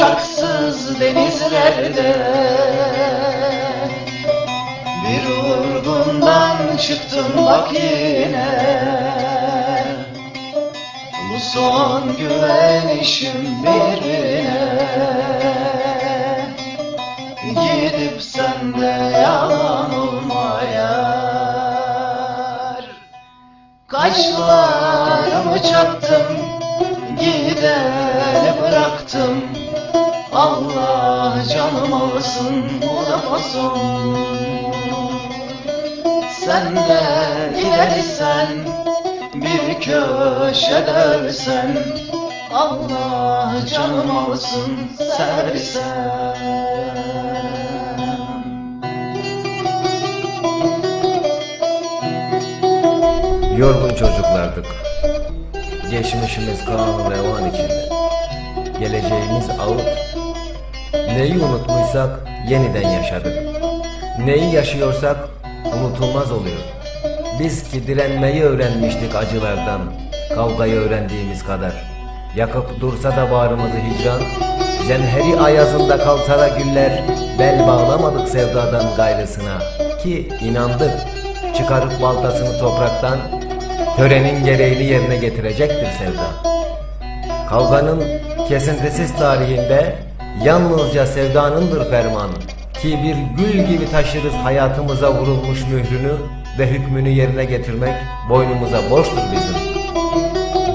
bucaksız denizlerde Bir vurgundan çıktım bak yine. Bu son güvenişim birine Gidip sende yalan olmayar Kaşlarımı çattım Gideni bıraktım Allah canım alsın bu son Sen de gidersen bir köşede ölsen Allah canım alsın seversen Yorgun çocuklardık. Geçmişimiz kan revan içinde. Geleceğimiz ağıt. Neyi unutmuşsak yeniden yaşadık. Neyi yaşıyorsak unutulmaz oluyor. Biz ki direnmeyi öğrenmiştik acılardan. Kavgayı öğrendiğimiz kadar. Yakıp dursa da bağrımızı hicran. Zemheri ayazında kalsa da güller. Bel bağlamadık sevdadan gayrısına. Ki inandık. Çıkarıp baltasını topraktan törenin gereğini yerine getirecektir sevda. Kavganın kesintisiz tarihinde yalnızca sevdanındır fermanı. Ki bir gül gibi taşırız hayatımıza vurulmuş mührünü ve hükmünü yerine getirmek boynumuza borçtur bizim.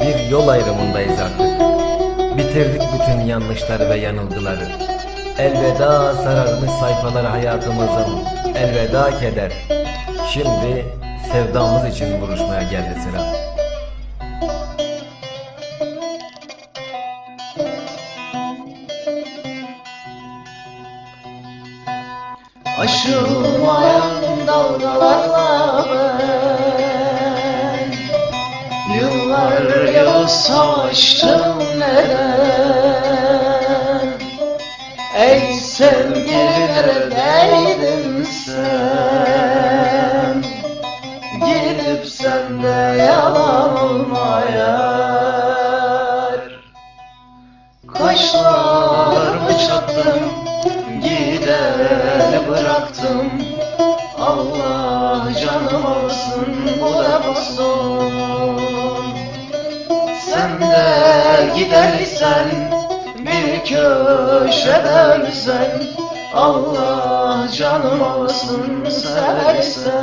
Bir yol ayrımındayız artık. Bitirdik bütün yanlışları ve yanılgıları. Elveda sararmış sayfalar hayatımızın. Elveda keder. Şimdi sevdamız için vuruşmaya geldi sıra. Aşılmayan dalgalarla ben Yıllar yılı savaştım neden? Ey sevgili neredeydin canım alsın bu defa son Sen de gidersen bir köşede ölsen Allah canım alsın seversen